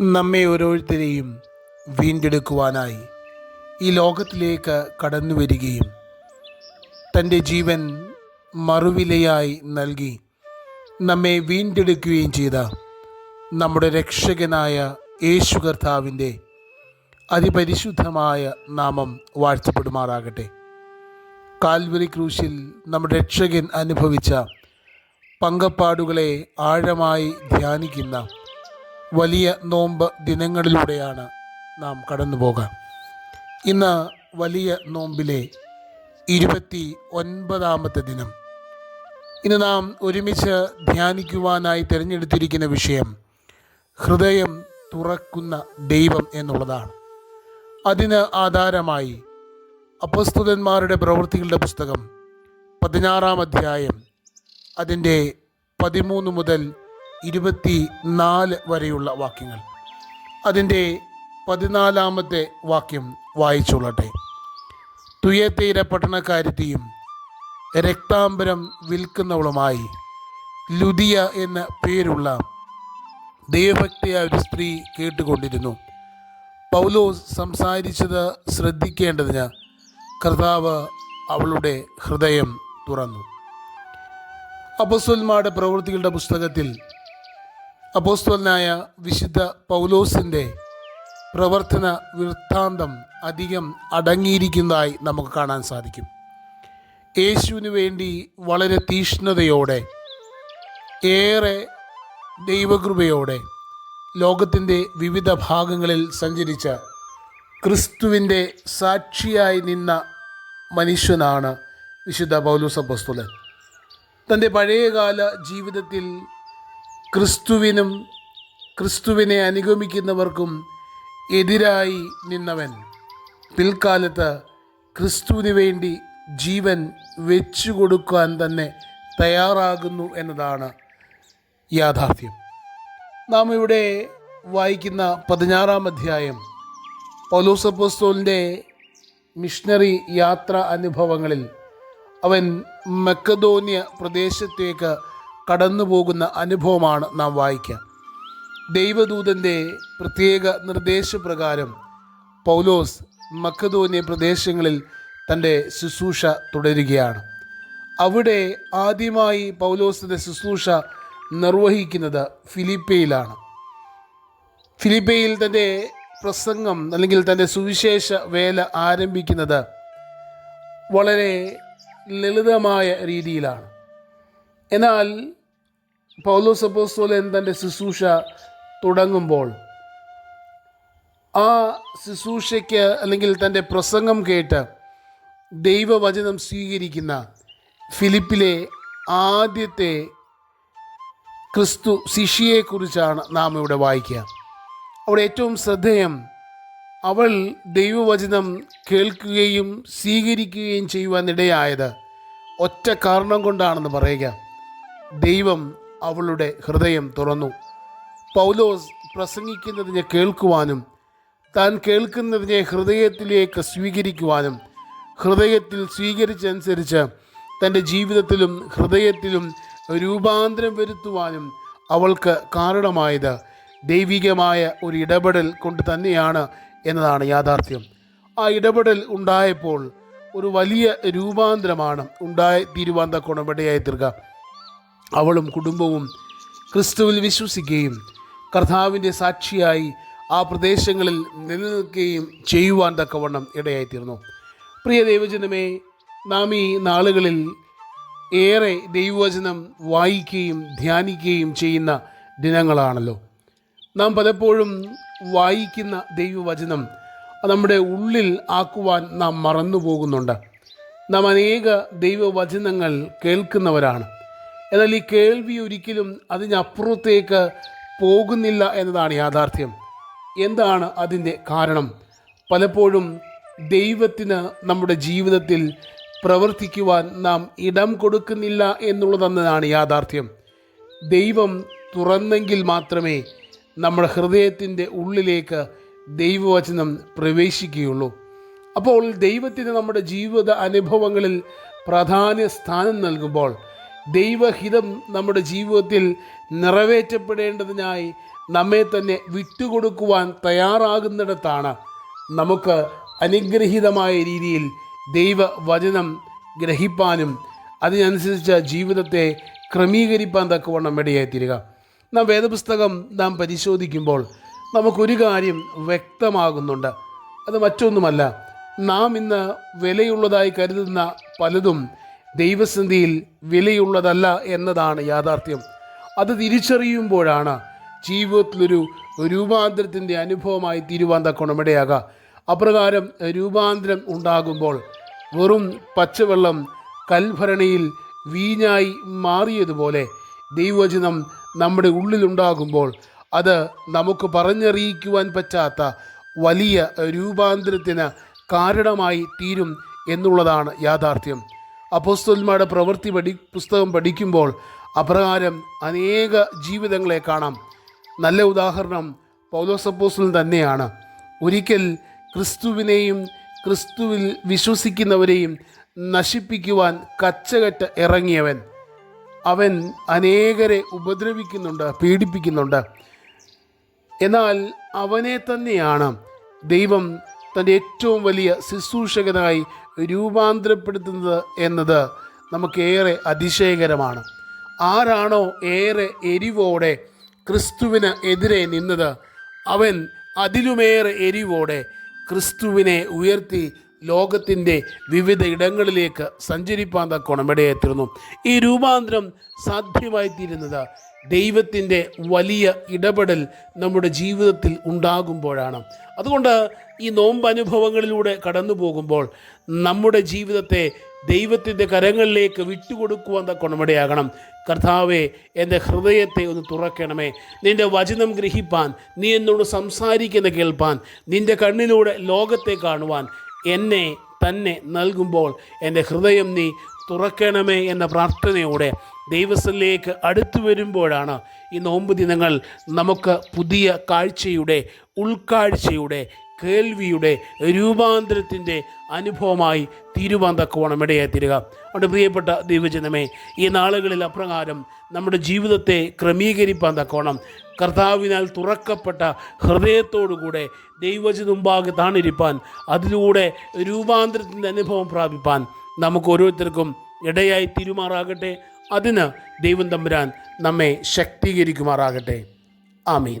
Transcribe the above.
നമ്മെ ഓരോരുത്തരെയും വീണ്ടെടുക്കുവാനായി ഈ ലോകത്തിലേക്ക് കടന്നു വരികയും തന്റെ ജീവൻ മറുവിലയായി നൽകി നമ്മെ വീണ്ടെടുക്കുകയും ചെയ്ത നമ്മുടെ രക്ഷകനായ യേശു കർത്താവിന്റെ അതിപരിശുദ്ധമായ നാമം വാഴ്ത്തപ്പെടുമാറാകട്ടെ. കാൽവരി ക്രൂശിൽ നമ്മുടെ രക്ഷകൻ അനുഭവിച്ച പങ്കപ്പാടുകളെ ആഴമായി ധ്യാനിക്കുന്ന വലിയ നോമ്പ് ദിനങ്ങളിലൂടെയാണ് നാം കടന്നു പോകാം. ഇന്ന് വലിയ നോമ്പിലെ ഇരുപത്തി ഒൻപതാമത്തെ ദിനം. ഇന്ന് നാം ഒരുമിച്ച് ധ്യാനിക്കുവാനായി തിരഞ്ഞെടുത്തിരിക്കുന്ന വിഷയം ഹൃദയം തുറക്കുന്ന ദൈവം എന്നുള്ളതാണ്. അതിന് ആധാരമായി അപസ്തുതന്മാരുടെ പ്രവൃത്തികളുടെ പുസ്തകം പതിനാറാം അധ്യായം അതിന്റെ പതിമൂന്ന് മുതൽ ഇരുപത്തി നാല് വരെയുള്ള വാക്യങ്ങൾ. അതിന്റെ പതിനാലാമത്തെ വാക്യം വായിച്ചുകൊള്ളട്ടെ തുയത്തീര പട്ടണക്കാരുത്തിയും രക്താംബരം വിൽക്കുന്നവളുമായി ലുദിയ എന്ന പേരുള്ള ദൈവഭക്തിയായ ഒരു സ്ത്രീ കേട്ടുകൊണ്ടിരുന്നു. പൗലോസ് സംസാരിച്ചത് ശ്രദ്ധിക്കേണ്ടതിന് കർത്താവ് അവളുടെ ഹൃദയം തുറന്നു. അപ്പോസ്തലന്മാരുടെ പ്രവൃത്തികളുടെ പുസ്തകത്തിൽ അപ്പോസ്തലനായ വിശുദ്ധ പൗലോസിന്റെ പ്രവർത്തന വൃത്താന്തം അധികം അടങ്ങിയിരിക്കുന്നതായി നമുക്ക് കാണാൻ സാധിക്കും. യേശുവിന് വേണ്ടി വളരെ തീഷ്ണതയോടെ ഏറെ ദൈവകൃപയോടെ ലോകത്തിന്റെ വിവിധ ഭാഗങ്ങളിൽ സഞ്ചരിച്ച ക്രിസ്തുവിന്റെ സാക്ഷിയായി നിന്ന മനുഷ്യനാണ് വിശുദ്ധ പൗലോസ് അപ്പോസ്തലൻ. തന്റെ പഴയകാല ജീവിതത്തിൽ ക്രിസ്തുവിനും ക്രിസ്തുവിനെ അനുഗമിക്കുന്നവർക്കും എതിരായി നിന്നവൻ. പിൽക്കാലത്ത് ക്രിസ്തുവിന് വേണ്ടി ജീവൻ വെച്ചു കൊടുക്കാൻ തന്നെ തയ്യാറാകുന്നു എന്നതാണ് യാഥാർത്ഥ്യം. നാം ഇവിടെ വായിക്കുന്ന പതിനാറാം അധ്യായം പൗലോസപ്പോസ്തോലിന്റെ മിഷണറി യാത്രാ അനുഭവങ്ങളിൽ അവൻ മെക്കദോന്യ പ്രദേശത്തേക്ക് കടന്നു പോകുന്ന അനുഭവമാണ് നാം വായിക്കുക. ദൈവദൂതന്റെ പ്രത്യേക നിർദ്ദേശപ്രകാരം പൗലോസ് മക്കതോന്യ പ്രദേശങ്ങളിൽ തന്റെ ശുശ്രൂഷ തുടരുകയാണ്. അവിടെ ആദ്യമായി പൗലോസിന്റെ ശുശ്രൂഷ നിർവഹിക്കുന്നത് ഫിലിപ്പയിലാണ്. ഫിലിപ്പയിൽ തന്റെ പ്രസംഗം അല്ലെങ്കിൽ തന്റെ സുവിശേഷ വേല ആരംഭിക്കുന്നത് വളരെ ലളിതമായ രീതിയിലാണ്. എന്നാൽ പൗലോസ് അപ്പോസ്തോലൻ തന്റെ ശുശ്രൂഷ തുടങ്ങുമ്പോൾ ആ ശുശ്രൂഷയ്ക്ക് അല്ലെങ്കിൽ തന്റെ പ്രസംഗം കേട്ട് ദൈവവചനം സ്വീകരിക്കുന്ന ഫിലിപ്പിലെ ആദ്യത്തെ ക്രിസ്തു ശിഷ്യയെക്കുറിച്ചാണ് നാം ഇവിടെ വായിക്കുക. അവിടെ ഏറ്റവും ശ്രദ്ധേയം അവൾ ദൈവവചനം കേൾക്കുകയും സ്വീകരിക്കുകയും ചെയ്യുവാനിടയായത് ഒറ്റ കാരണം കൊണ്ടാണെന്ന് പറയുക. ദൈവം അവളുടെ ഹൃദയം തുറന്നു. പൗലോസ് പ്രസംഗിക്കുന്നതിനെ കേൾക്കുവാനും താൻ കേൾക്കുന്നതിനെ ഹൃദയത്തിലേക്ക് സ്വീകരിക്കുവാനും ഹൃദയത്തിൽ സ്വീകരിച്ചനുസരിച്ച് തന്റെ ജീവിതത്തിലും ഹൃദയത്തിലും രൂപാന്തരം വരുത്തുവാനും അവൾക്ക് കാരണമായത് ദൈവികമായ ഒരു ഇടപെടൽ കൊണ്ട് തന്നെയാണ് എന്നതാണ് യാഥാർത്ഥ്യം. ആ ഇടപെടൽ ഉണ്ടായപ്പോൾ ഒരു വലിയ രൂപാന്തരമാണ് ഉണ്ടായി തീരുവാൻ തക്കോണം ഇടയായി തീർക്കുക അവളും കുടുംബവും ക്രിസ്തുവിൽ വിശ്വസിക്കുകയും കർത്താവിന്റെ സാക്ഷിയായി ആ പ്രദേശങ്ങളിൽ നിലനിൽക്കുകയും ചെയ്യുവാൻ തക്കവണ്ണം ഇടയായിത്തീർന്നു. പ്രിയ ദൈവജനമേ നാം ഈ നാളുകളിൽ ഏറെ ദൈവവചനം വായിക്കുകയും ധ്യാനിക്കുകയും ചെയ്യുന്ന ദിനങ്ങളാണല്ലോ. നാം പലപ്പോഴും വായിക്കുന്ന ദൈവവചനം നമ്മുടെ ഉള്ളിൽ ആക്കുവാൻ നാം മറന്നു പോകുന്നുണ്ട് നാം അനേക ദൈവവചനങ്ങൾ കേൾക്കുന്നവരാണ്. എന്നാൽ ഈ കേൾവി ഒരിക്കലും അതിനപ്പുറത്തേക്ക് പോകുന്നില്ല എന്നതാണ് യാഥാർത്ഥ്യം. എന്താണ് അതിന്റെ കാരണം? പലപ്പോഴും ദൈവത്തിന് നമ്മുടെ ജീവിതത്തിൽ പ്രവർത്തിക്കുവാൻ നാം ഇടം കൊടുക്കുന്നില്ല എന്നുള്ളതെന്നതാണ് യാഥാർത്ഥ്യം. ദൈവം തുറന്നെങ്കിൽ മാത്രമേ നമ്മുടെ ഹൃദയത്തിന്റെ ഉള്ളിലേക്ക് ദൈവവചനം പ്രവേശിക്കുകയുള്ളൂ. അപ്പോൾ ദൈവത്തിന് നമ്മുടെ ജീവിത അനുഭവങ്ങളിൽ പ്രാധാന്യ സ്ഥാനം നൽകുമ്പോൾ ദൈവഹിതം നമ്മുടെ ജീവിതത്തിൽ നിറവേറ്റപ്പെടേണ്ടതിനായി നമ്മെ തന്നെ വിട്ടുകൊടുക്കുവാൻ തയ്യാറാകുന്നിടത്താണ് നമുക്ക് അനുഗ്രഹീതമായ രീതിയിൽ ദൈവവചനം ഗ്രഹിപ്പാനും അതിനനുസരിച്ച് ജീവിതത്തെ ക്രമീകരിപ്പാൻ തക്കവണ്ണം ഇടയായിത്തീരുക. നാം വേദപുസ്തകം നാം പരിശോധിക്കുമ്പോൾ നമുക്കൊരു കാര്യം വ്യക്തമാകുന്നുണ്ട്. അത് മറ്റൊന്നുമല്ല. നാം ഇന്ന് വിലയുള്ളതായി കരുതുന്ന പലതും ദൈവസന്ധിയിൽ വിലയുള്ളതല്ല എന്നതാണ് യാഥാർത്ഥ്യം. അത് തിരിച്ചറിയുമ്പോഴാണ് ജീവിതത്തിലൊരു രൂപാന്തരത്തിന്റെ അനുഭവമായി തീരുവാൻ തക്കോണം ഇടയാകുക അപ്രകാരം രൂപാന്തരം ഉണ്ടാകുമ്പോൾ വെറും പച്ചവെള്ളം കൽഭരണിയിൽ വീഞ്ഞായി മാറിയതുപോലെ ദൈവചനം നമ്മുടെ ഉള്ളിലുണ്ടാകുമ്പോൾ അത് നമുക്ക് പറഞ്ഞറിയിക്കുവാൻ പറ്റാത്ത വലിയ രൂപാന്തരത്തിന് കാരണമായി തീരും എന്നുള്ളതാണ് യാഥാർത്ഥ്യം. അപ്പോസ്തോന്മാരുടെ പ്രവൃത്തി പഠി പുസ്തകം പഠിക്കുമ്പോൾ അപ്രകാരം അനേക ജീവിതങ്ങളെ കാണാം. നല്ല ഉദാഹരണം പൗലോസപ്പോസ്റ്റൽ തന്നെയാണ്. ഒരിക്കൽ ക്രിസ്തുവിനെയും ക്രിസ്തുവിൽ വിശ്വസിക്കുന്നവരെയും നശിപ്പിക്കുവാൻ കച്ചകെട്ട് ഇറങ്ങിയവൻ. അവൻ അനേകരെ ഉപദ്രവിക്കുന്നുണ്ട് പീഡിപ്പിക്കുന്നുണ്ട്. എന്നാൽ അവനെ തന്നെയാണ് ദൈവം തന്റെ ഏറ്റവും വലിയ ശുശ്രൂഷകനായി രൂപാന്തരപ്പെടുത്തുന്നത് എന്നത് നമുക്കേറെ അതിശയകരമാണ്. ആരാണോ ഏറെ എരിവോടെ ക്രിസ്തുവിന് എതിരെ നിന്നത് അവൻ അതിലുമേറെ എരിവോടെ ക്രിസ്തുവിനെ ഉയർത്തി ലോകത്തിന്റെ വിവിധ ഇടങ്ങളിലേക്ക് സഞ്ചരിപ്പാൻ തക്കോണം ഇടയെത്തിരുന്നു ഈ രൂപാന്തരം സാധ്യമായി തീരുന്നത് ദൈവത്തിന്റെ വലിയ ഇടപെടൽ നമ്മുടെ ജീവിതത്തിൽ ഉണ്ടാകുമ്പോഴാണ്. അതുകൊണ്ട് ഈ നോമ്പ് അനുഭവങ്ങളിലൂടെ കടന്നു പോകുമ്പോൾ നമ്മുടെ ജീവിതത്തെ ദൈവത്തിന്റെ കരങ്ങളിലേക്ക് വിട്ടുകൊടുക്കുവാൻ തക്കണമിടയാകണം കർത്താവെ എന്റെ ഹൃദയത്തെ ഒന്ന് തുറക്കണമേ. നിന്റെ വചനം ഗ്രഹിപ്പാൻ നീ എന്നോട് സംസാരിക്കുന്ന കേൾപ്പാൻ നിന്റെ കണ്ണിലൂടെ ലോകത്തെ കാണുവാൻ എന്നെ തന്നെ നൽകുമ്പോൾ എന്റെ ഹൃദയം നീ തുറക്കണമേ എന്ന പ്രാർത്ഥനയോടെ ദൈവസ്ഥലിലേക്ക് അടുത്തു വരുമ്പോഴാണ് ഈ നോമ്പ് ദിനങ്ങൾ നമുക്ക് പുതിയ കാഴ്ചയുടെ ഉൾക്കാഴ്ചയുടെ കേൾവിയുടെ രൂപാന്തരത്തിന്റെ അനുഭവമായി തീരുവാൻ തക്കവണ്ണം ഇടയായി തീരുക അതുകൊണ്ട് പ്രിയപ്പെട്ട ദൈവജനമേ ഈ നാളുകളിൽ അപ്രകാരം നമ്മുടെ ജീവിതത്തെ ക്രമീകരിപ്പാൻ തക്കവണ്ണം കർത്താവിനാൽ തുറക്കപ്പെട്ട ഹൃദയത്തോടുകൂടെ ദൈവജനുമ്പാകെ താണിരിപ്പാൻ അതിലൂടെ രൂപാന്തരത്തിന്റെ അനുഭവം പ്രാപിപ്പാൻ നമുക്ക് ഓരോരുത്തർക്കും ഇടയായി തീരുമാറാകട്ടെ. അതിന് ദൈവം തമ്പുരാൻ നമ്മെ ശക്തീകരിക്കുമാറാകട്ടെ. ആമീൻ.